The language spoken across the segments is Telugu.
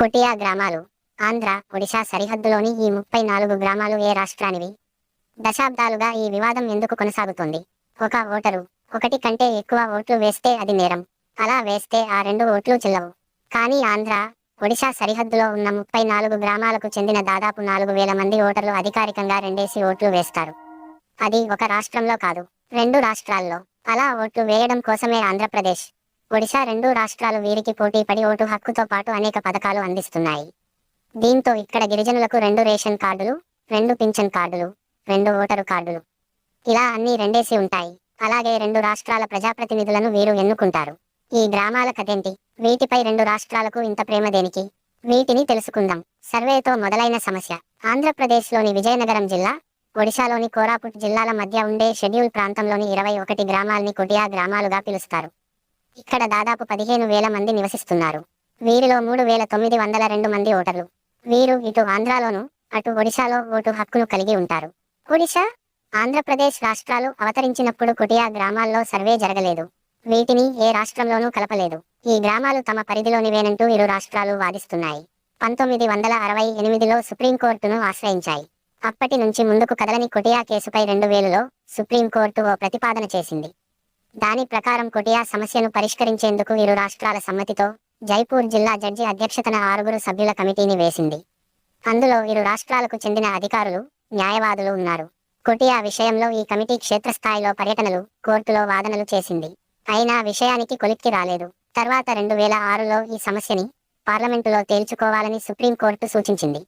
కొటియా గ్రామాలు? ఆంధ్ర ఒడిశా సరిహద్దులోని ఈ ముప్పై నాలుగు గ్రామాలు ఏ రాష్ట్రానివి? దశాబ్దాలుగా ఈ వివాదం ఎందుకు కొనసాగుతుంది? ఒక ఓటరు ఒకటి కంటే ఎక్కువ ఓట్లు వేస్తే అది నేరం. అలా వేస్తే ఆ రెండు ఓట్లు చెల్లవు. కానీ ఆంధ్ర ఒడిశా సరిహద్దులో ఉన్న ముప్పై నాలుగు గ్రామాలకు చెందిన దాదాపు నాలుగు వేల మంది ఓటర్లు అధికారికంగా రెండేసి ఓట్లు వేస్తారు. అది ఒక రాష్ట్రంలో కాదు రెండు రాష్ట్రాల్లో. అలా ఓట్లు వేయడం కోసమే ఆంధ్రప్రదేశ్. ఒడిశా రెండు రాష్ట్రాలు వీరికి పోటీ పడి ఓటు హక్కుతో పాటు అనేక పథకాలు అందిస్తున్నాయి. దీంతో ఇక్కడ గిరిజనులకు రెండు రేషన్ కార్డులు రెండు పింఛన్ కార్డులు రెండు ఓటరు కార్డులు. ఇలా అన్ని రెండేసి ఉంటాయి. అలాగే రెండు రాష్ట్రాల ప్రజాప్రతినిధులను వీరు ఎన్నుకుంటారు. ఈ గ్రామాల కథేంటి? వీటిపై రెండు రాష్ట్రాలకు ఇంత ప్రేమ దేనికి? వీటిని తెలుసుకుందాం. సర్వేతో మొదలైన సమస్య. ఆంధ్రప్రదేశ్లోని విజయనగరం జిల్లా ఒడిశాలోని కోరాపుట్ జిల్లాల మధ్య ఉండే షెడ్యూల్ ప్రాంతంలోని ఇరవై ఒకటి గ్రామాల్ని కొటియా గ్రామాలుగా పిలుస్తారు. ఇక్కడ దాదాపు పదిహేను వేల మంది నివసిస్తున్నారు. వీరిలో మూడు వేల తొమ్మిది వందల రెండు మంది ఓటర్లు. వీరు ఇటు ఆంధ్రాలోను అటు ఒడిశాలో ఓటు హక్కును కలిగి ఉంటారు. ఒడిశా ఆంధ్రప్రదేశ్ రాష్ట్రాలు అవతరించినప్పుడు కుటియా గ్రామాల్లో సర్వే జరగలేదు. వీటిని ఏ రాష్ట్రంలోనూ కలపలేదు. ఈ గ్రామాలు తమ పరిధిలోనివేనంటూ ఇరు రాష్ట్రాలు వాదిస్తున్నాయి. పంతొమ్మిది వందల అరవై ఎనిమిదిలో సుప్రీంకోర్టును ఆశ్రయించాయి. అప్పటి నుంచి ముందుకు కదలని కొటియా కేసుపై రెండు వేలలో సుప్రీంకోర్టు ఓ ప్రతిపాదన చేసింది. దాని ప్రకారం కొటియా సమస్యను పరిష్కరించేందుకు ఇరు రాష్ట్రాల సమ్మతితో జైపూర్ జిల్లా జడ్జి అధ్యక్షతన ఆరుగురు సభ్యుల కమిటీని వేసింది. అందులో ఇరు రాష్ట్రాలకు చెందిన అధికారులు న్యాయవాదులు ఉన్నారు. కొటియా విషయంలో ఈ కమిటీ క్షేత్రస్థాయిలో పర్యటనలు కోర్టులో వాదనలు చేసింది. అయినా విషయానికి కొలిక్కి రాలేదు. తర్వాత రెండు వేల ఆరులో ఈ సమస్యని పార్లమెంటులో తేల్చుకోవాలని సుప్రీంకోర్టు సూచించింది.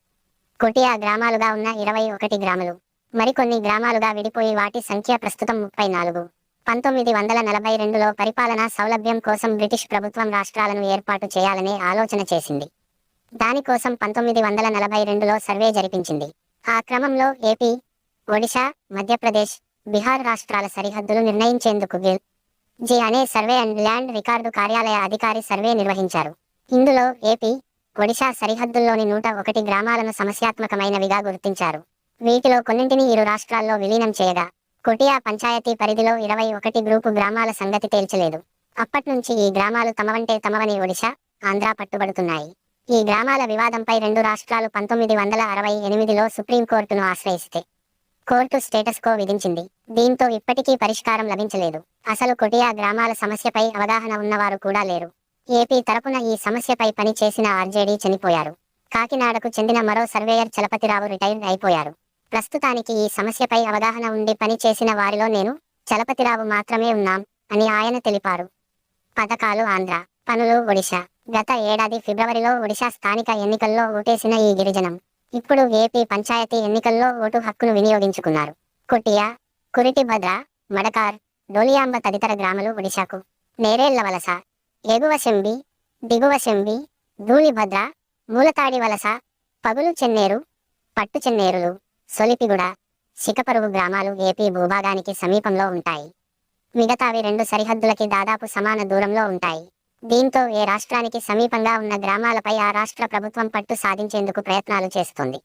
కొటియా గ్రామాలుగా ఉన్న ఇరవై ఒకటి గ్రామాలు మరికొన్ని గ్రామాలుగా విడిపోయి వాటి సంఖ్య ప్రస్తుతం ముప్పై నాలుగు. పంతొమ్మిది వందల నలభై రెండులో పరిపాలనా సౌలభ్యం కోసం బ్రిటిష్ ప్రభుత్వం రాష్ట్రాలను ఏర్పాటు చేయాలనే ఆలోచన చేసింది. దానికోసం పంతొమ్మిది వందల నలభై రెండులో సర్వే జరిపించింది. ఆ క్రమంలో ఏపీ ఒడిశా మధ్యప్రదేశ్ బీహార్ రాష్ట్రాల సరిహద్దులు నిర్ణయించేందుకు గిల్ జి అనే సర్వే అండ్ ల్యాండ్ రికార్డు కార్యాలయ అధికారి సర్వే నిర్వహించారు. ఇందులో ఏపీ ఒడిశా సరిహద్దుల్లోని నూట ఒకటి గ్రామాలను సమస్యాత్మకమైనవిగా గుర్తించారు. వీటిలో కొన్నింటిని ఇరు రాష్ట్రాల్లో విలీనం చేయగా కొటియా పంచాయతీ పరిధిలో ఇరవై ఒకటి గ్రూపు గ్రామాల సంగతి తేల్చలేదు. అప్పట్నుంచి ఈ గ్రామాలు తమవంటే తమవని ఒడిశా ఆంధ్ర పట్టుబడుతున్నాయి. ఈ గ్రామాల వివాదంపై రెండు రాష్ట్రాలు పంతొమ్మిది వందల అరవై ఎనిమిదిలో సుప్రీంకోర్టును ఆశ్రయిస్తే. కోర్టు స్టేటస్ కో విధించింది. దీంతో ఇప్పటికీ పరిష్కారం లభించలేదు. అసలు కొటియా గ్రామాల సమస్యపై అవగాహన ఉన్నవారు కూడా లేరు. ఏపీ తరపున ఈ సమస్యపై పని చేసిన ఆర్జేడీ చనిపోయారు. కాకినాడకు చెందిన మరో సర్వేయర్ చలపతిరావు రిటైర్ అయిపోయారు. ప్రస్తుతానికి ఈ సమస్యపై అవగాహన ఉండి పని చేసిన వారిలో నేను చలపతిరావు మాత్రమే ఉన్నాం అని ఆయన తెలిపారు. పథకాలు ఆంధ్ర పనులు ఒడిశా. గత ఏడాది ఫిబ్రవరిలో ఒడిశా స్థానిక ఎన్నికల్లో ఓటేసిన ఈ గిరిజనం ఇప్పుడు ఏపీ పంచాయతీ ఎన్నికల్లో ఓటు హక్కును వినియోగించుకున్నారు. కుటియా కురిటిభద్ర మడకార్ డోలియాంబ తదితర గ్రామాలు ఒడిశాకు. నేరేళ్ళ వలస ఎగువ శంబి దిగువ శంబి ధూళిభద్ర మూలతాడి వలస పగులు చెన్నేరు పట్టు చెన్నేరులు. సొలిపిగూడ చికపరుగు గ్రామాలు ఏపీ భూభాగానికి సమీపంలో ఉంటాయి. మిగతావి రెండు సరిహద్దులకి దాదాపు సమాన దూరంలో ఉంటాయి. దీంతో ఏ రాష్ట్రానికి సమీపంగా ఉన్న గ్రామాలపై ఆ రాష్ట్ర ప్రభుత్వం పట్టు సాధించేందుకు ప్రయత్నాలు చేస్తుంది.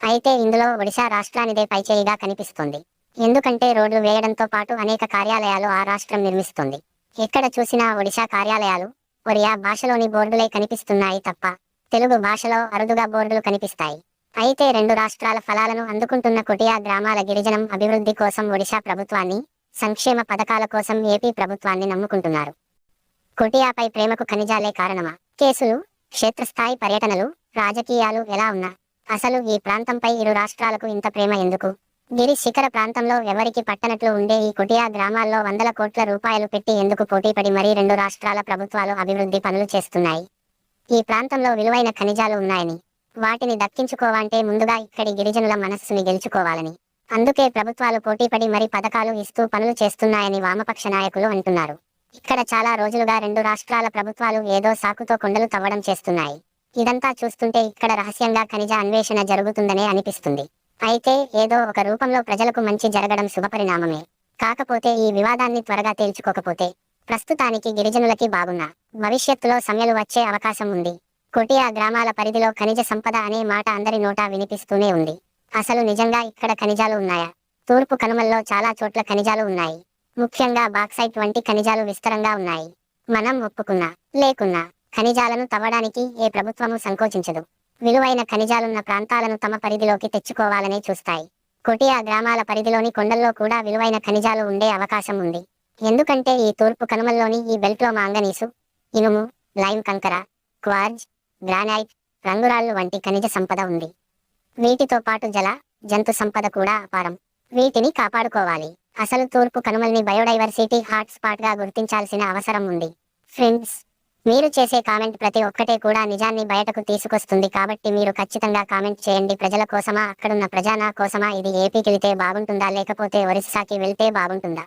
అయితే ఇందులో ఒడిశా రాష్ట్రానిదే పైచేయిగా కనిపిస్తుంది. ఎందుకంటే రోడ్లు వేయడంతో పాటు అనేక కార్యాలయాలు ఆ రాష్ట్రం నిర్మిస్తుంది. ఎక్కడ చూసినా ఒడిశా కార్యాలయాలు ఒరియా భాషలోని బోర్డులే కనిపిస్తున్నాయి తప్ప తెలుగు భాషలో అరుదుగా బోర్డులు కనిపిస్తాయి. అయితే రెండు రాష్ట్రాల ఫలాలను అందుకుంటున్న కొటియా గ్రామాల గిరిజనం అభివృద్ధి కోసం ఒడిశా ప్రభుత్వాన్ని సంక్షేమ పథకాల కోసం ఏపీ ప్రభుత్వాన్ని నమ్ముకుంటున్నారు. కొటియాపై ప్రేమకు ఖనిజాలే కారణమా? కేసులు క్షేత్రస్థాయి పర్యటనలు రాజకీయాలు ఎలా ఉన్నా? అసలు ఈ ప్రాంతంపై ఇరు రాష్ట్రాలకు ఇంత ప్రేమ ఎందుకు? గిరి శిఖర ప్రాంతంలో ఎవరికి పట్టనట్లు ఉండే ఈ కుటియా గ్రామాల్లో వందల కోట్ల రూపాయలు పెట్టి ఎందుకు పోటీపడి మరీ రెండు రాష్ట్రాల ప్రభుత్వాలు అభివృద్ధి పనులు చేస్తున్నాయి? ఈ ప్రాంతంలో విలువైన ఖనిజాలు ఉన్నాయని వాటిని దక్కించుకోవాలంటే ముందుగా ఇక్కడి గిరిజనుల మనస్సుని గెలుచుకోవాలని. అందుకే ప్రభుత్వాలు పోటీపడి మరి పథకాలు ఇస్తూ పనులు చేస్తున్నాయని వామపక్ష నాయకులు అంటున్నారు. ఇక్కడ చాలా రోజులుగా రెండు రాష్ట్రాల ప్రభుత్వాలు ఏదో సాకుతో కొండలు తవ్వడం చేస్తున్నాయి. ఇదంతా చూస్తుంటే ఇక్కడ రహస్యంగా ఖనిజ అన్వేషణ జరుగుతుందనే అనిపిస్తుంది. అయితే ఏదో ఒక రూపంలో ప్రజలకు మంచి జరగడం శుభపరిణామమే. కాకపోతే ఈ వివాదాన్ని త్వరగా తేల్చుకోకపోతే ప్రస్తుతానికి గిరిజనులకి బాగున్నా. భవిష్యత్తులో సమయలు వచ్చే అవకాశం ఉంది. కొటియా గ్రామాల పరిధిలో ఖనిజ సంపద అనే మాట అందరి నోటా వినిపిస్తూనే ఉంది. అసలు నిజంగా ఇక్కడ ఖనిజాలు ఉన్నాయా? తూర్పు కనుమల్లో చాలా చోట్ల ఖనిజాలు ఉన్నాయి. ముఖ్యంగా బాక్సైట్ వంటి ఖనిజాలు విస్తరంగా ఉన్నాయి. మనం ఒప్పుకున్నా లేకున్నా ఖనిజాలను తవ్వడానికి ఏ ప్రభుత్వము సంకోచించదు. విలువైన ఖనిజాలున్న ప్రాంతాలను తమ పరిధిలోకి తెచ్చుకోవాలనే చూస్తాయి. కొటియా గ్రామాల పరిధిలోని కొండల్లో కూడా విలువైన ఖనిజాలు ఉండే అవకాశం ఉంది. ఎందుకంటే ఈ తూర్పు కనుమల్లోని ఈ బెల్ట్లో మాంగనీసు ఇనుము లైమ్ కంకర క్వార్జ్ గ్రానైట్ రంగురాళ్ళు వంటి ఖనిజ సంపద ఉంది. వీటితో పాటు జల జంతు సంపద కూడా అపారం. వీటిని కాపాడుకోవాలి. అసలు తూర్పు కనుమల్ని బయోడైవర్సిటీ హాట్స్పాట్గా గా గుర్తించాల్సిన అవసరం ఉంది. ఫ్రెండ్స్ మీరు చేసే కామెంట్ ప్రతి ఒక్కటే కూడా నిజాన్ని బయటకు తీసుకొస్తుంది కాబట్టి మీరు ఖచ్చితంగా కామెంట్ చేయండి. ప్రజల కోసమా అక్కడున్న ప్రజానా కోసమా? ఇది ఏపీకి వెళితే బాగుంటుందా? లేకపోతే ఒరిస్సాకి వెళ్తే బాగుంటుందా?